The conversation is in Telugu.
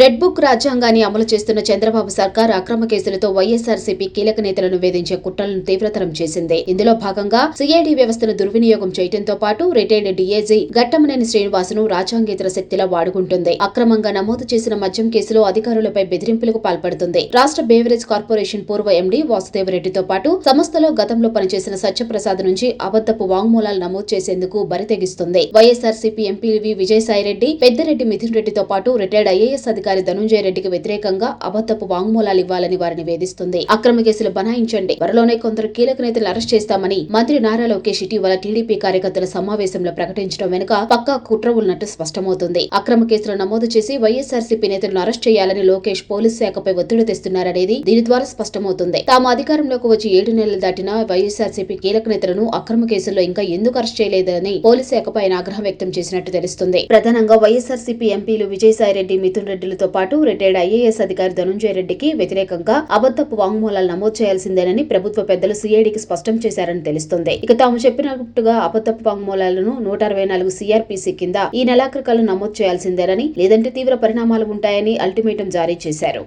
రెడ్ బుక్ రాజ్యాంగాన్ని అమలు చేస్తున్న చంద్రబాబు సర్కార్ అక్రమ కేసులతో వైఎస్ఆర్సీపీ కీలక నేతలను వేధించే కుట్రలను తీవ్రతరం చేసింది. ఇందులో భాగంగా సిఐడి వ్యవస్థను దుర్వినియోగం చేయడంతో పాటు రిటైర్డ్ డీఏజీ ఘట్టమనేని శ్రీనివాసును రాజ్యాంగేతర శక్తిలా వాడుకుంటుంది. అక్రమంగా నమోదు చేసిన మద్యం కేసులో అధికారులపై బెదిరింపులకు పాల్పడుతుంది. రాష్ట్ర బేవరేజ్ కార్పొరేషన్ పూర్వ ఎండీ వాసుదేవరెడ్డితో పాటు సంస్థలో గతంలో పనిచేసిన సత్యప్రసాద్ నుంచి అబద్దపు వాంగ్మూలాలు నమోదు చేసేందుకు బరితెగిస్తుంది వైఎస్ఆర్సీపీ ఎంపీవి విజయసాయిరెడ్డి పెద్దిరెడ్డి మిథున్ రెడ్డితో పాటు రిటైర్డ్ ఐఏఎస్ అధికారి ధనుంజయ రెడ్డికి వ్యతిరేకంగా అబద్దపు వాంగ్మూలాలు ఇవ్వాలని వారిని వేధిస్తుంది అక్రమ కేసులు బనాయించండి. త్వరలోనే కొందరు కీలక నేతలు అరెస్ట్ చేస్తామని మంత్రి నారా లోకేష్ ఇటీవల టీడీపీ కార్యకర్తల సమావేశంలో ప్రకటించడం వెనుక పక్కా కుట్ర ఉన్నట్టు స్పష్టమవుతుంది. అక్రమ కేసులు నమోదు చేసి వైఎస్ఆర్సీపీ నేతలను అరెస్ట్ చేయాలని లోకేష్ పోలీస్ శాఖపై ఒత్తిడి తెస్తున్నారనేది దీని ద్వారా స్పష్టమవుతుంది. తాము అధికారంలోకి వచ్చి ఏడు నెలలు దాటినా వైఎస్ఆర్సీపీ కీలక నేతలను అక్రమ కేసుల్లో ఇంకా ఎందుకు అరెస్ట్ చేయలేదని పోలీస్ శాఖపై ఆయన ఆగ్రహం వ్యక్తం చేసినట్టు తెలుస్తుంది. ప్రధానంగా వైఎస్ఆర్సీపీ ఎంపీలు విజయసాయిరెడ్డి మిథున్ రెడ్డిలతో పాటు రిటైర్డ్ ఐఏఎస్ అధికారి ధనుంజయ రెడ్డికి వ్యతిరేకంగా అబద్దపు వాంగ్మూలాలు నమోదు చేయాల్సిందేనని ప్రభుత్వ పెద్దలు సిఐడికి స్పష్టం చేశారని తెలుస్తుంది. ఇక తాము చెప్పినట్టుగా అబద్దపు వాంగ్మూలాలను నూట అరవై నాలుగు సిఆర్పిసి కింద ఈ నెలాఖరు నమోదు చేయాల్సిందేనని లేదంటే తీవ్ర పరిణామాలు ఉంటాయని అల్టిమేటం జారీ చేశారు.